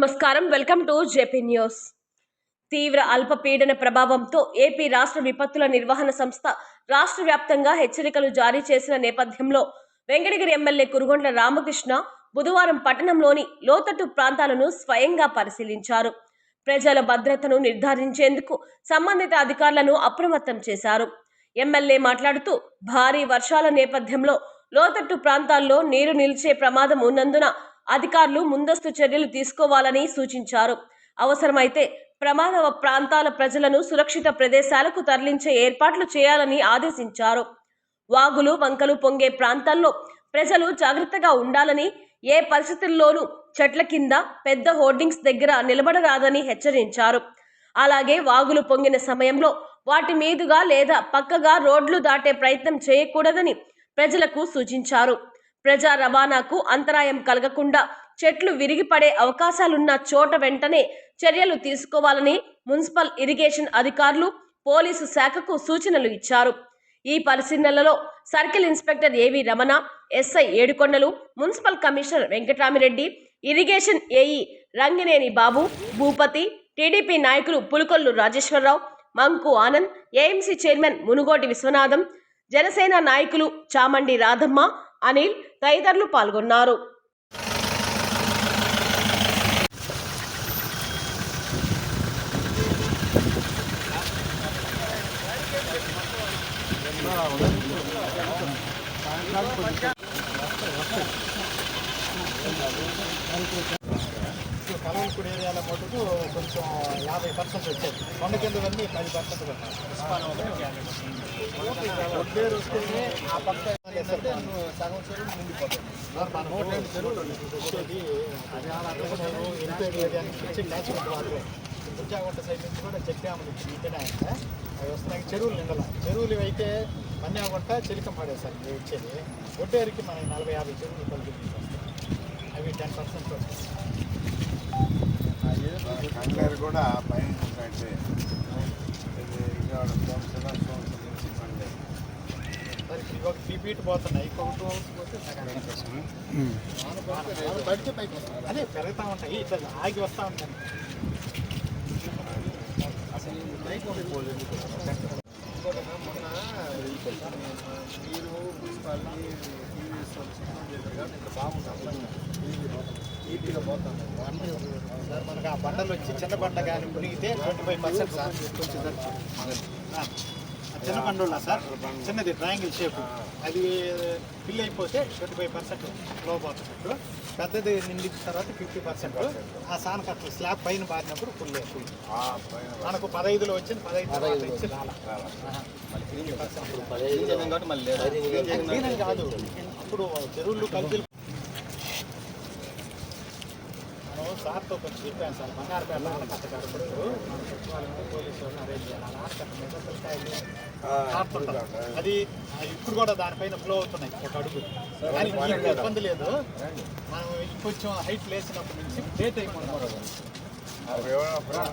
నమస్కారం. Welcome to JP news. తీవ్ర అల్పపీడన ప్రభావంతో ఏపీ రాష్ట్ర విపత్తుల నిర్వహణ సంస్థ రాష్ట్ర వ్యాప్తంగా హెచ్చరికలు జారీ చేసిన నేపథ్యంలో వెంకటగిరి ఎమ్మెల్యే కురుగొండ్ల రామకృష్ణ బుధవారం పట్టణంలోని లోతట్టు ప్రాంతాలను స్వయంగా పరిశీలించారు. ప్రజల భద్రతను నిర్ధారించేందుకు సంబంధిత అధికారులను అప్రమత్తం చేశారు. ఎమ్మెల్యే మాట్లాడుతూ భారీ వర్షాల నేపథ్యంలో లోతట్టు ప్రాంతాల్లో నీరు నిలిచే ప్రమాదం ఉన్నందున అధికారులు ముందస్తు చర్యలు తీసుకోవాలని సూచించారు. అవసరమైతే ప్రమాద ప్రాంతాల ప్రజలను సురక్షిత ప్రదేశాలకు తరలించే ఏర్పాట్లు చేయాలని ఆదేశించారు. వాగులు వంకలు పొంగే ప్రాంతాల్లో ప్రజలు జాగ్రత్తగా ఉండాలని ఏ పరిస్థితుల్లోనూ చెట్ల కింద పెద్ద హోర్డింగ్స్ దగ్గర నిలబడరాదని హెచ్చరించారు. అలాగే వాగులు పొంగిన సమయంలో వాటి మీదుగా లేదా పక్కగా రోడ్లు దాటే ప్రయత్నం చేయకూడదని ప్రజలకు సూచించారు. ప్రజా రవాణాకు అంతరాయం కలగకుండా చెట్లు విరిగిపడే అవకాశాలున్న చోట వెంటనే చర్యలు తీసుకోవాలని మున్సిపల్ ఇరిగేషన్ అధికారులు పోలీసు శాఖకు సూచనలు ఇచ్చారు. ఈ పరిశీలనలలో circle inspector A V Ramana SI Edukondalu municipal commissioner Venkataramireddy irrigation AE Rangineni Babu Bhupathi TDP నాయకులు పులుకొల్లు రాజేశ్వరరావు మంకు ఆనంద్ ఏఎంసీ చైర్మన్ మునుగోటి విశ్వనాథం జనసేన నాయకులు చామండి రాధమ్మ అనిల్ తదితరులు పాల్గొన్నారు. ఏరియాలో మటుకు కొంచెం యాభై పర్సెంట్ వచ్చేది కొండ కిందవన్నీ పది పర్సెంట్ ఆ పక్క ఉద్యాగుంట సైడ్ నుంచి కూడా చెప్పాము ఇక్కడే అవి వస్తున్నాయి చెరువులు నిండాల చెరువులు అయితే మన్యాగుంట చెలికం పడేసారు ఇవి వచ్చేది ఒడ్డేరుకి మనకి నలభై యాభై చెరువులు కలిపి అవి టెన్ పర్సెంట్ కూడా పైన చూసినట్టే ఇది విజయవాడ సోమశిల సోమశిల నుంచి పండే మరి ఇవి ఒక త్రీ ఫీట్ పోతున్నాయి. ఇంకొక టూ అవర్స్ పోతే సగం. పడితే పైకి అదే పెరుగుతూ ఉంటాయి. ఇట్లా ఆగి వస్తూ ఉంటాయి. ఇంకోటేనా, మొన్న మీరు మున్సిపాలిటీ టీవీఎస్ బాగుంటుంది ఈపీగా పోతాను సార్ మనకు ఆ బండలు వచ్చి చిన్న బండ కానీ మునిగితే ట్వంటీ ఫైవ్ పర్సెంట్ సార్. ఆ, చిన్న బండ సార్ చిన్నది ట్రయాంగిల్ షేప్ అది ఫిల్ అయిపోతే ట్వంటీ ఫైవ్ పర్సెంట్ ఫ్లో పోతున్నట్టు పెద్దది నిండిన తర్వాత ఫిఫ్టీ పర్సెంట్ ఆ సానకు అట్లా స్లాబ్ పైన బారినప్పుడు ఫుల్ మనకు పదహైదులో వచ్చింది పదహైదు తర్వాత ఇచ్చి రాలా క్లీన్ కాదు అప్పుడు చెరువులు కలిపి మనం సార్తో కొంచెం చెప్పాను సార్ బంగారుపేట ఆనకట్ట కాడ ఇప్పుడు మన సచివాలయం పోలీసు వాళ్ళని అరేంజ్ చేయాలి ఆ ఆనకట్ట మీద పిల్లకాయలు ఆడుతుంటారు అది ఇప్పుడు కూడా దానిపైన ఫ్లో అవుతున్నాయి ఒక అడుగు కానీ ఇబ్బంది లేదు. మనం ఇంకొంచెం హైట్ లేచినప్పటి నుంచి లేట్ అయిపోతుంది అవి ఎవరో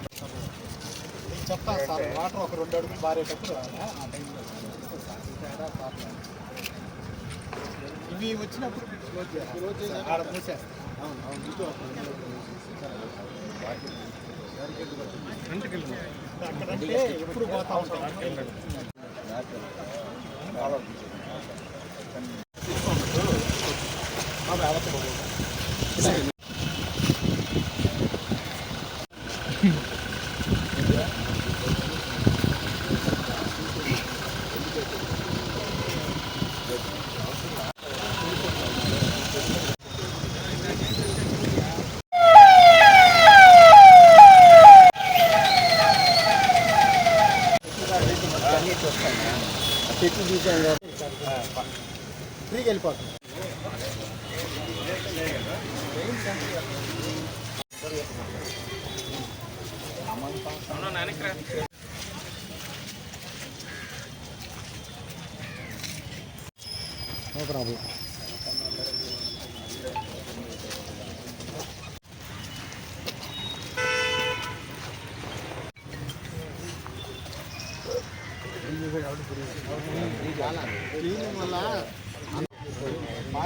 నేను చెప్తాను సార్ వాటర్ ఒక రెండు అడుగులు బారేటప్పుడు ఆ టైంలో. ఇవి వచ్చినప్పుడు ఆడ అవును అవును అక్కడంటే ఎప్పుడు పోతా ఉంటాం நினைக்கிறேன் நோ ப்ராப்ளம் புரியுது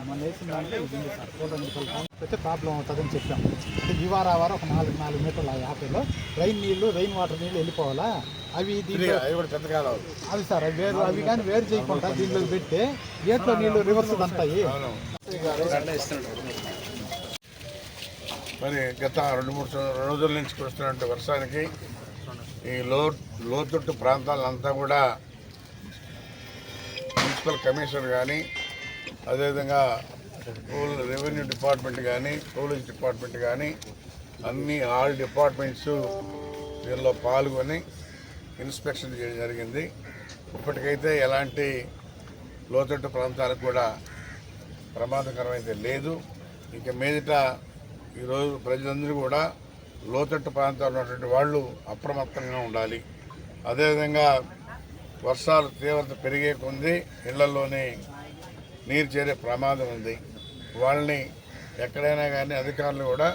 మన వేసిన దాంట్లో ఇది ఉంది సార్ ఫోటో అయితే ప్రాబ్లం అవుతుందని చెప్పాం. అంటే ఈ వారం ఆ వారం ఒక నాలుగు నాలుగు మీటర్ల యాభైలో రైన్ నీళ్ళు రైన్ వాటర్ నీళ్ళు వెళ్ళిపోవాలా? అవి దీంట్లో అవి సార్ అవి వేరు అవి కానీ వేరు చేయకుండా దీంట్లో పెడితే గేట్లో నీళ్ళు రివర్స్ అంతాయి మరి గత రెండు మూడు రోజుల నుంచి కురుస్తున్నటువంటి వర్షానికి ఈ లో లోతట్టు ప్రాంతాలంతా కూడా మున్సిపల్ కమిషనర్ కానీ అదేవిధంగా పోల్ రెవెన్యూ డిపార్ట్మెంట్ కానీ పోలీస్ డిపార్ట్మెంట్ కానీ అన్ని ఆల్ డిపార్ట్మెంట్స్ వీళ్ళలో పాల్గొని ఇన్స్పెక్షన్ చేయడం జరిగింది. ఇప్పటికైతే ఎలాంటి లోతట్టు ప్రాంతాలకు కూడా ప్రమాదకరమైతే లేదు. ఇక మీదట ఈరోజు ప్రజలందరూ కూడా లోతట్టు ప్రాంతాల్లో ఉన్నటువంటి వాళ్ళు అప్రమత్తంగా ఉండాలి. అదేవిధంగా వర్షాలు తీవ్రత పెరిగే కొంది ఇళ్ళలోనే నీరు చేరే ప్రమాదం ఉంది. వాళ్ళని ఎక్కడైనా కానీ అధికారులు కూడా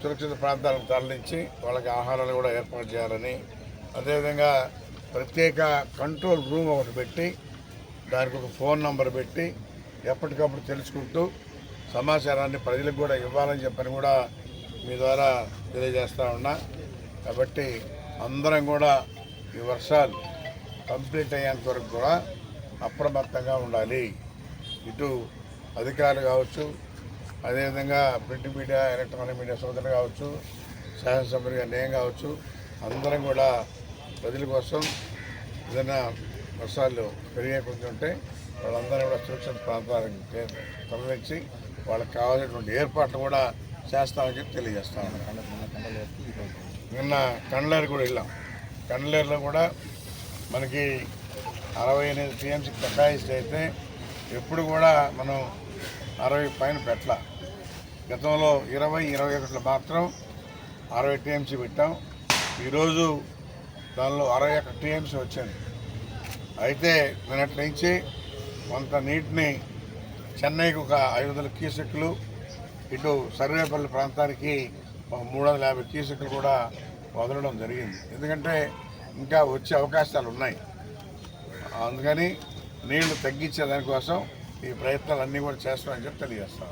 సురక్షిత ప్రాంతాలకు తరలించి వాళ్ళకి ఆహారాలు కూడా ఏర్పాటు చేయాలని అదేవిధంగా ప్రత్యేక కంట్రోల్ రూమ్ ఒకటి పెట్టి దానికి ఒక ఫోన్ నంబర్ పెట్టి ఎప్పటికప్పుడు తెలుసుకుంటూ సమాచారాన్ని ప్రజలకు కూడా ఇవ్వాలని చెప్పని కూడా మీ ద్వారా తెలియజేస్తా ఉన్నా. కాబట్టి అందరం కూడా ఈ వర్షాలు కంప్లీట్ అయ్యేంత వరకు కూడా అప్రమత్తంగా ఉండాలి. ఇటు అధికారులు కావచ్చు అదేవిధంగా ప్రింట్ మీడియా ఎలక్ట్రానిక్ మీడియా సోదరులు కావచ్చు శాసనసభ్యులుగా నేను కావచ్చు అందరం కూడా ప్రజల కోసం ఏదైనా వర్షాలు పెరిగే కొంచెం ఉంటే వాళ్ళందరూ కూడా సురక్షిత ప్రాంతాలకు తరలించి వాళ్ళకి కావాల్సినటువంటి ఏర్పాట్లు కూడా చేస్తామని చెప్పి తెలియజేస్తా ఉన్నాను. నిన్న కండ్లేరు కూడా వెళ్ళాం. కండ్లేరులో కూడా మనకి అరవై ఎనిమిది టీఎంసీకి కెపాసిటీ అయితే ఎప్పుడు కూడా మనం అరవై పైన పెట్టల. గతంలో ఇరవై ఇరవై ఒకటిలో మాత్రం అరవై టీఎంసీ పెట్టాం. ఈరోజు దానిలో అరవై ఒక్క టీఎంసీ వచ్చింది. అయితే నిన్నటి నుంచి కొంత నీటిని చెన్నైకి ఒక ఐదు వందల క్యూసెక్లు ఇటు సర్వేపల్లి ప్రాంతానికి ఒక మూడు వందల యాభై క్యూసెక్లు కూడా వదలడం జరిగింది. ఎందుకంటే ఇంకా వచ్చే అవకాశాలు ఉన్నాయి. అందుకని నీళ్ళు తగ్గించే దానికోసం ఈ ప్రయత్నాలు అన్నీ కూడా చేస్తామని చెప్పి తెలియజేస్తాం.